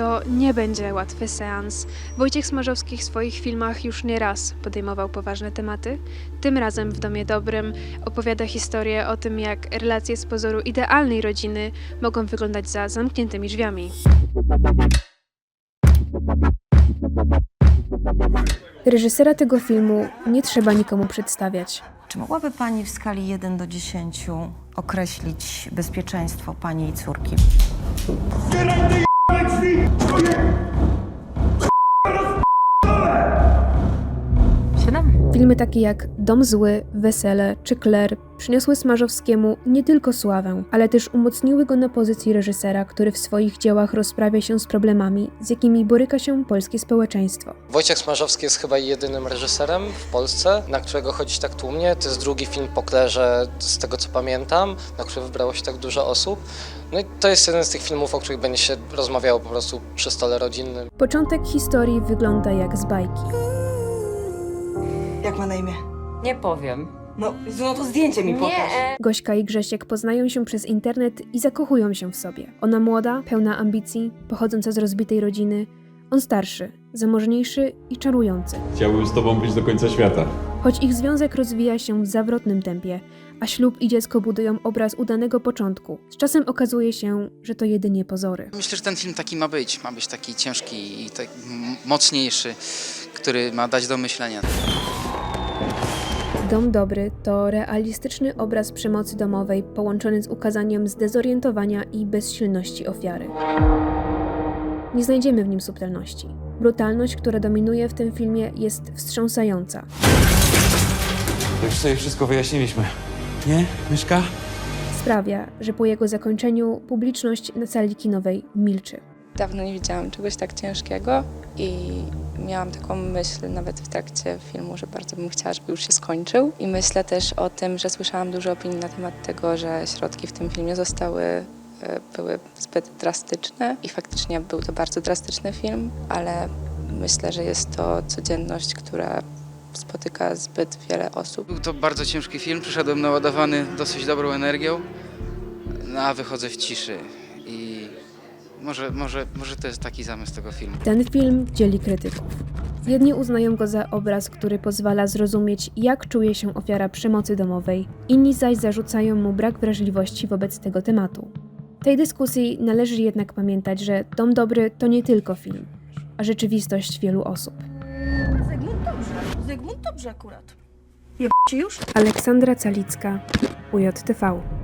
to nie będzie łatwy seans. Wojciech Smarzowski w swoich filmach już nie raz podejmował poważne tematy. Tym razem w Domie Dobrym opowiada historię o tym, jak relacje z pozoru idealnej rodziny mogą wyglądać za zamkniętymi drzwiami. Reżysera tego filmu nie trzeba nikomu przedstawiać. Czy mogłaby Pani w skali 1 do 10 określić bezpieczeństwo Pani i córki? Filmy takie jak Dom Zły, Wesele czy Claire przyniosły Smarzowskiemu nie tylko sławę, ale też umocniły go na pozycji reżysera, który w swoich dziełach rozprawia się z problemami, z jakimi boryka się polskie społeczeństwo. Wojciech Smarzowski jest chyba jedynym reżyserem w Polsce, na którego chodzić tak tłumnie. To jest drugi film po Klerze, z tego co pamiętam, na który wybrało się tak dużo osób. No i to jest jeden z tych filmów, o których będzie się rozmawiało po prostu przy stole rodzinnym. Początek historii wygląda jak z bajki. Jak ma na imię? Nie powiem. No, Jezu, no to zdjęcie mi pokaż. Gośka i Grzesiek poznają się przez internet i zakochują się w sobie. Ona młoda, pełna ambicji, pochodząca z rozbitej rodziny. On starszy, zamożniejszy i czarujący. Chciałbym z tobą być do końca świata. Choć ich związek rozwija się w zawrotnym tempie, a ślub i dziecko budują obraz udanego początku, z czasem okazuje się, że to jedynie pozory. Myślę, że ten film taki ma być. Ma być taki ciężki i tak m- mocniejszy, który ma dać do myślenia. Dom Dobry to realistyczny obraz przemocy domowej połączony z ukazaniem zdezorientowania i bezsilności ofiary. Nie znajdziemy w nim subtelności. Brutalność, która dominuje w tym filmie, jest wstrząsająca. Już sobie wszystko wyjaśniliśmy. Nie, Myszka? Sprawia, że po jego zakończeniu publiczność na sali kinowej milczy. Dawno nie widziałam czegoś tak ciężkiego i miałam taką myśl nawet w trakcie filmu, że bardzo bym chciała, żeby już się skończył. I myślę też o tym, że słyszałam dużo opinii na temat tego, że środki w tym filmie zostały e, były zbyt drastyczne i faktycznie był to bardzo drastyczny film, ale myślę, że jest to codzienność, która spotyka zbyt wiele osób. Był to bardzo ciężki film. Przyszedłem naładowany dosyć dobrą energią, no, a wychodzę w ciszy. I może, może, może to jest taki zamysł tego filmu. Ten film dzieli krytyków. Jedni uznają go za obraz, który pozwala zrozumieć, jak czuje się ofiara przemocy domowej, inni zaś zarzucają mu brak wrażliwości wobec tego tematu. W tej dyskusji należy jednak pamiętać, że Dom Dobry to nie tylko film, a rzeczywistość wielu osób. Zygmunt dobrze. Zygmunt dobrze akurat. Aleksandra Calicka, UJTV.